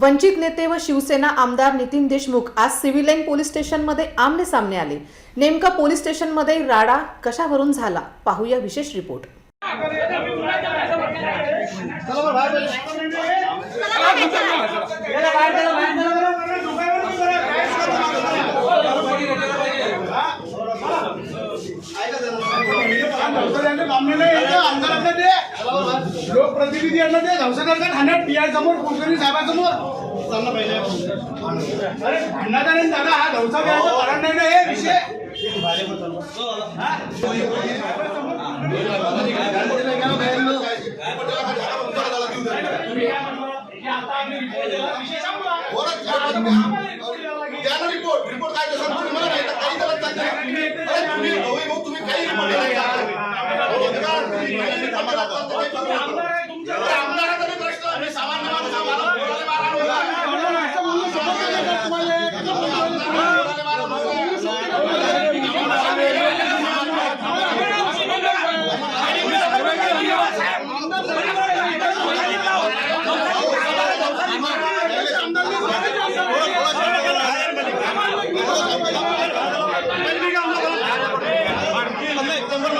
वंचित नेते व शिवसेना आमदार नितीन देशमुख आज सिव्हिल लाईन पोलीस स्टेशनमध्ये आमने सामने आले. नेमका पोलीस स्टेशनमध्ये राडा कशावरून झाला? पाहूया विशेष रिपोर्ट. लोकप्रतिनिधी यांना ते धवसादारच्या ठाण्यात पी आय समोर कुलकर्णी साहेबांसमोर. चाललं पाहिजे. अरे भांडणाचा नाही दादा हा धवसा द्यायचा कारण नाही ना हे विषय रिपोर्ट रिपोर्ट काय कसं तुम्ही मला नाही तर काही त्याला चालतं अरे तुम्ही होय भाऊ, तुम्ही काही रिपोर्ट द्या ना. हो, द्या. तुम्ही काही report द्या. चालतं काही करू नका. अरे आमदाराचा बी प्रश्न आहे. सामान्य माणूस आहे. मला बोलायला मारहाण होईल. आमदाराच्या मुद्द्यावर जर का पोलीस प्रशासन सुटलं तर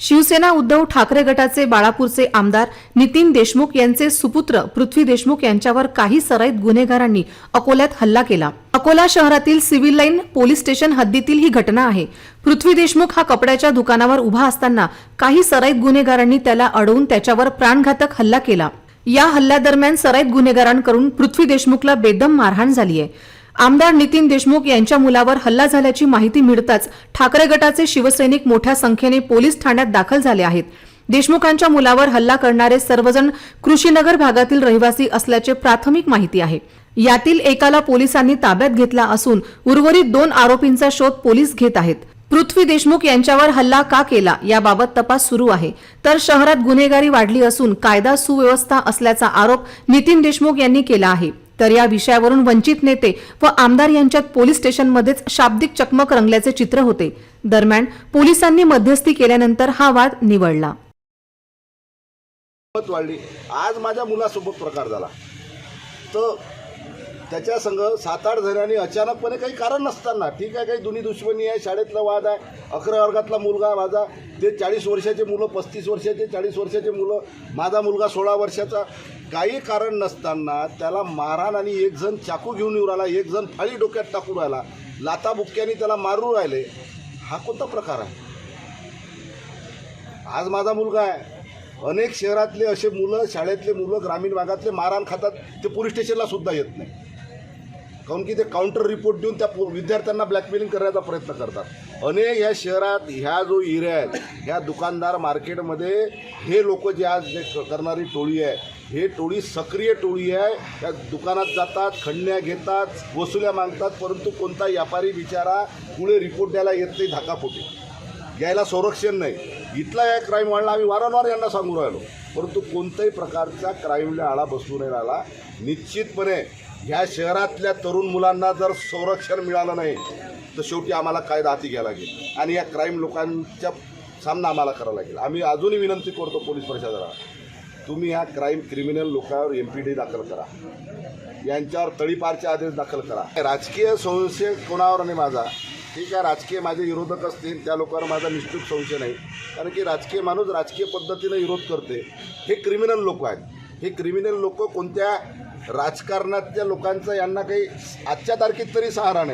शिवसेना उद्धव ठाकरे गटाचे बाळापूरचे आमदार नितीन देशमुख यांचे सुपुत्र पृथ्वी देशमुख यांच्यावर काही सराईत गुन्हेगारांनी अकोल्यात हल्ला केला. अकोला शहरातील सिव्हिल लाईन पोलीस स्टेशन हद्दीतील ही घटना आहे. पृथ्वी देशमुख हा कपड्याच्या दुकानावर उभा असताना काही सराईत गुन्हेगारांनी त्याला अडवून त्याच्यावर प्राणघातक हल्ला केला. या हल्ल्यादरम्यान सराईत गुन्हेगारांकडून पृथ्वी देशमुखला बेदम मारहाण झाली आहे आमदार नितीन देशमुख यांच्या मुलावर हल्ला झाल्याची माहिती मिळताच ठाकरे गटाचे शिवसैनिक मोठ्या संख्येने पोलीस ठाण्यात दाखल झाले आहेत. देशमुखांच्या मुलावर हल्ला करणारे सर्वजण कृषीनगर भागातील रहिवासी असल्याचे प्राथमिक माहिती आहे. यातील एकाला पोलिसांनी ताब्यात घेतला असून उर्वरित दोन आरोपींचा शोध पोलीस घेत आहेत. पृथ्वी देशमुख यांच्यावर हल्ला का केला याबाबत तपास सुरू आहे. तर शहरात गुन्हेगारी वाढली असून कायदा सुव्यवस्था असल्याचा आरोप नितीन देशमुख यांनी केला आहे. तर या विषयावरून वंचित नेते व आमदार यांच्यात पोलीस स्टेशनमध्येच शाब्दिक चकमक रंगल्याचे चित्र होते. दरम्यान पोलिसांनी मध्यस्थी केल्यानंतर हा वाद निवडला. वाढली. आज माझ्या मुलासोबत प्रकार झाला. तर त्याच्या संग सात आठ जणांनी अचानकपणे काही कारण नसताना ठीक आहे काही दुनी दुश्मनी आहे शाळेतला वाद आहे अकरा वर्गातला मुलगा माझा ते चाळीस वर्षाचे मुलं पस्तीस वर्षाचे चाळीस वर्षाचे मुलं माझा मुलगा सोळा वर्षाचा. काही कारण नसताना त्याला मारहाण आणि एक जण चाकू घेऊन येऊ राहिला एक जण फाळी डोक्यात टाकून राहिला लाताबुक्क्याने त्याला मारून राहिले. हा कोणता प्रकार आहे? आज माझा मुलगा आहे. अनेक शहरातले असे मुलं शाळेतले मुलं ग्रामीण भागातले मारहाण खातात ते पोलीस स्टेशनला सुद्धा येत नाही. काऊन की ते काउंटर रिपोर्ट देऊन त्या विद्यार्थ्यांना ब्लॅकमेलिंग करण्याचा प्रयत्न करतात. अनेक ह्या शहरात ह्या जो एरिया आहेत ह्या दुकानदार मार्केटमध्ये हे लोक जे आज जे क- करणारी टोळी आहे हे टोळी सक्रिय टोळी आहे. त्या दुकानात जातात खंडण्या घेतात वसुल्या मागतात परंतु कोणता व्यापारी बिचारा पुढे रिपोर्ट द्यायला येत नाही धाकाफोटी यायला संरक्षण नाही. इथला या क्राईम वाढला आम्ही वारंवार यांना सांगू राहिलो. परंतु कोणत्याही प्रकारचा क्राईमला आळा बसू नाही राहिला. निश्चितपणे ह्या शहरातल्या तरुण मुलांना जर संरक्षण मिळालं नाही तर शेवटी आम्हाला कायदा हाती घ्यावा लागेल. आणि या क्राईम लोकांच्या सामना आम्हाला करावा लागेल. आम्ही अजूनही विनंती करतो पोलीस प्रशासनाला तुम्ही ह्या क्राईम क्रिमिनल लोकांवर एम पी डी दाखल करा. यांच्यावर तळीपारचे आदेश दाखल करा. राजकीय संशय कोणावर नाही माझा. ठीक आहे राजकीय माझे विरोधक असतील त्या लोकांवर माझा निश्चित संशय नाही. कारण की राजकीय माणूस राजकीय पद्धतीनं विरोध करते. हे क्रिमिनल लोक आहेत. हे क्रिमिनल लोक कोणत्या राजकारणातल्या लोकांचा यांना काही आजच्या तारखेत तरी सहारा नाही.